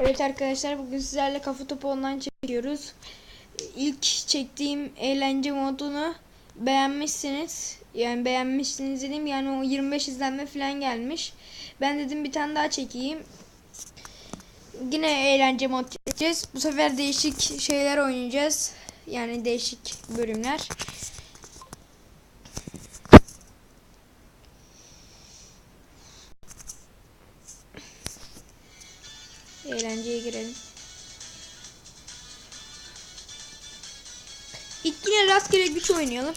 Evet arkadaşlar bugün sizlerle kafa topu online çekiyoruz. İlk çektiğim eğlence modunu beğenmişsiniz. Yani beğenmişsiniz dedim yani o 25 izlenme falan gelmiş. Ben dedim bir tane daha çekeyim. Yine eğlence mod çekeceğiz. Bu sefer değişik şeyler oynayacağız. Yani değişik bölümler. Eğlenceye girelim. İlk yine rastgele güç oynayalım.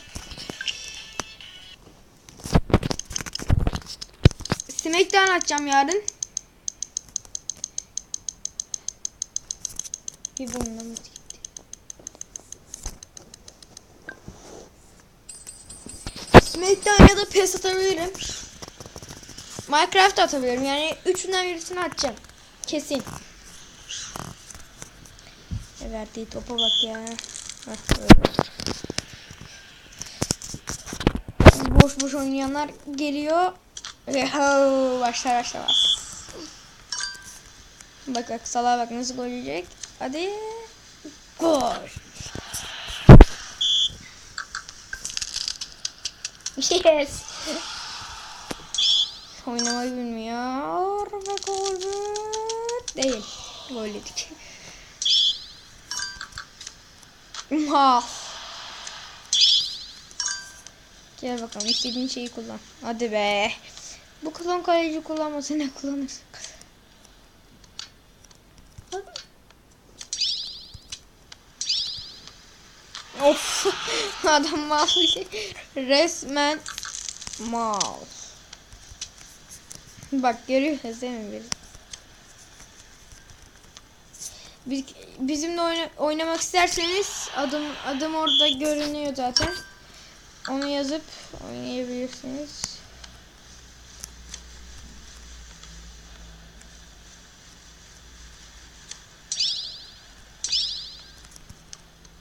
Smackdown açacağım yarın. Bir bununla gitti? Smackdown ya da PES atabilirim. Minecraft atabilirim. Yani üçünden birisini atacağım. Kesin. Verdiği topa bak ya. Boş boş oynayanlar geliyor. Başlar başlamaz. Bak bak salağa bak nasıl gol yiyecek. Hadi. Gol. Yes. Oynamayı bilmiyor ve gol değil. Gol yedik. Ha. Gel bakalım istediğin şeyi kullan. Hadi be. Bu klon kaleci kullanmasa ne kullanırsın? Of. Adam mal. Resmen mal. Bak görüyorsunuz değil mi? Bizimle oyna, oynamak isterseniz adım adım orada görünüyor zaten. Onu yazıp oynayabilirsiniz.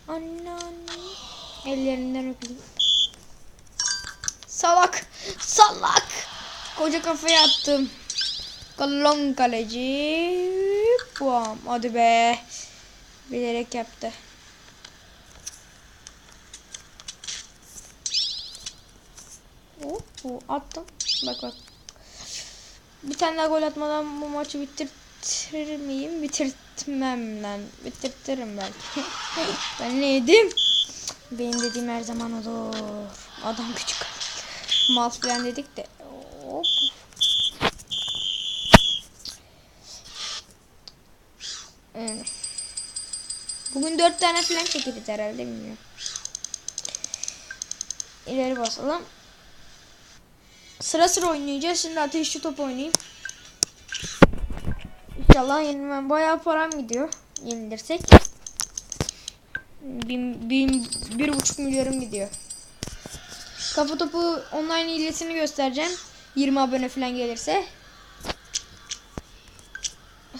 Anne anne. Ellerinden öpeyim. Salak. Salak. Koca kafaya attım. Kalon kaleci. Bam. Hadi be. Bilerek yaptı. Hop, bu attım. Bak bak. Bir tane daha gol atmadan bu maçı bitirtir miyim? Bitirtmem lan. Bitirtirim belki. ben ne yedim? Benim dediğim her zaman olur. Adam küçük. Mal falan dedik de. Hop. Evet. Bugün dört tane falan çekeriz herhalde bilmiyorum. İleri basalım. Sıra sıra oynayacağız. Şimdi ateşli top oynayayım. İnşallah yenilmem. Bayağı param gidiyor. Yenilirsek. Bin, bin, bir buçuk milyarım gidiyor. Kafa topu online hilesini göstereceğim. 20 abone falan gelirse.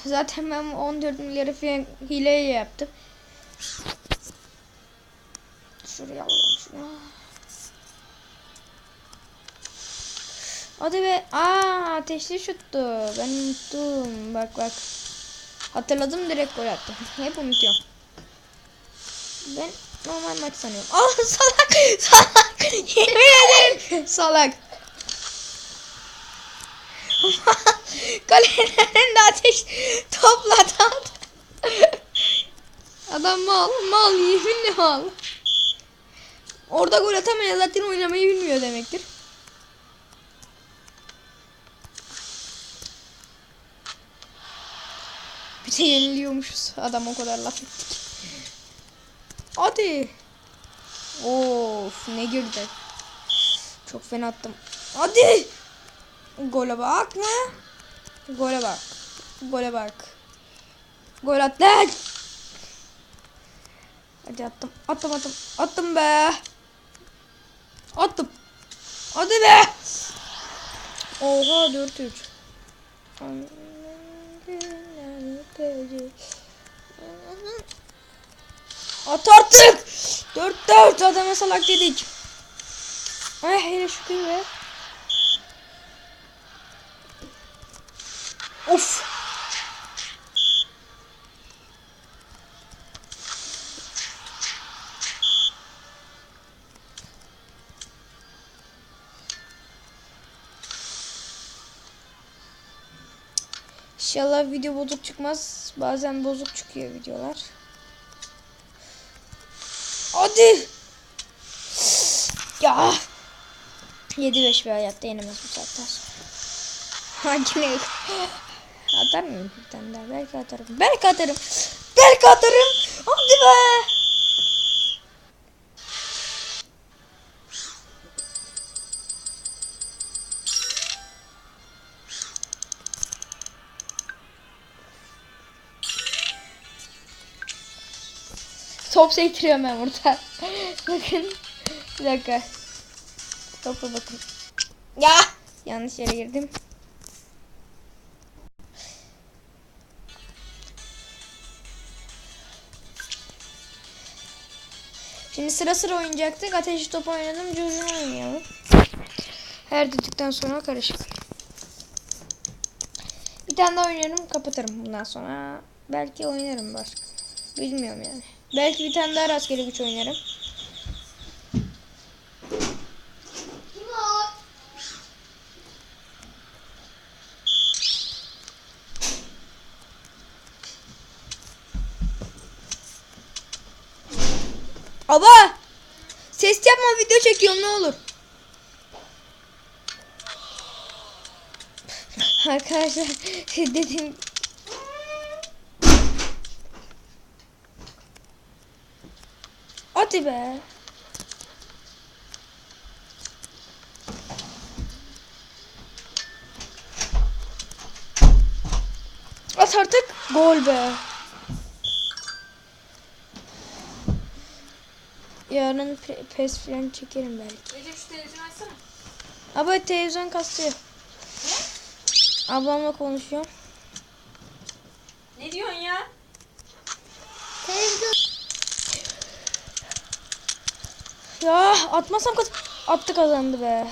Zaten ben 14 milyarı falan hileyle yaptım. Şuraya alalım şunu. Hadi be. Aa ateşli şuttu. Ben unuttum. Bak bak. Hatırladım direkt gol attım. Hep unutuyorum. Ben normal maç sanıyorum. Aa salak. Salak. Yemin ederim. Salak. Kalenin de ateş topladı. Adam mal. Mal. Yeminle mal. Orada gol atamayan zaten oynamayı bilmiyor demektir. Bir de yeniliyormuşuz. Adam o kadar laf ettik. Hadi. Of ne girdi. Çok fena attım. Hadi. Gole bak mı? Gole bak. Gole bak. Gol attı. Hadi attım. Attım attım. Attım be. Attım. Hadi be. Oha 4-3. At artık. 4-4 adama salak dedik. Ay hele şükür be. Of. İnşallah video bozuk çıkmaz. Bazen bozuk çıkıyor videolar. Hadi. Ya. 7-5 bir hayatta yenemez bu saatten. Hangi ne? Atar mıyım bir tane daha? Belki atarım. Belki atarım. Belki atarım. Hadi be. Top sektiriyorum ben burada. bakın. Bir dakika. Topa bakın. Ya! Yanlış yere girdim. Şimdi sıra sıra oynayacaktık. Ateşi top oynadım. Curcunu oynayalım. Her dedikten sonra karışık. Bir tane daha oynarım. Kapatırım bundan sonra. Belki oynarım başka. Bilmiyorum yani. Belki bir tane daha rastgele güç oynarım. Aba! Ses yapma video çekiyorum ne olur. Arkadaşlar dedim Hadi be. At artık. Gol be. Yarın pe- pes falan çekerim belki. Recep şu televizyonu açsana. Ama televizyon kasıyor. Ablamla konuşuyorum. Ne diyorsun ya? Ya atmasam kaz attı kazandı be.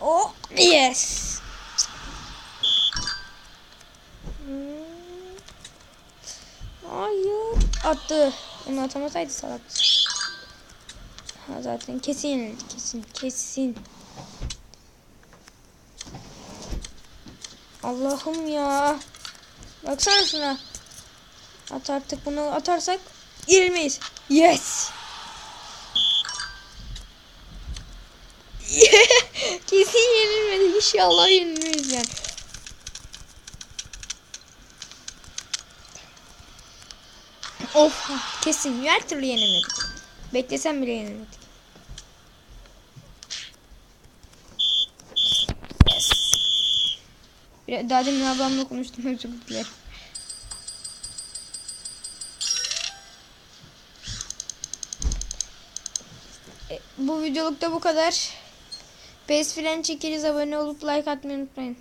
Oh yes. Hmm. Hayır. Attı. Onu atamasaydı salak. Ha zaten kesin yenildi kesin kesin. Allah'ım ya. Baksana şuna. At artık bunu atarsak yenilmeyiz. Yes. Kesin yenilmedi. İnşallah yenilmeyiz yani. Of kesin her türlü yenemedik. Beklesem bile yenemedik. Yes. Daha demin ablamla konuştum özür dilerim. E, Bu videoluk da bu kadar. Pes fren çekeriz abone olup like atmayı unutmayın.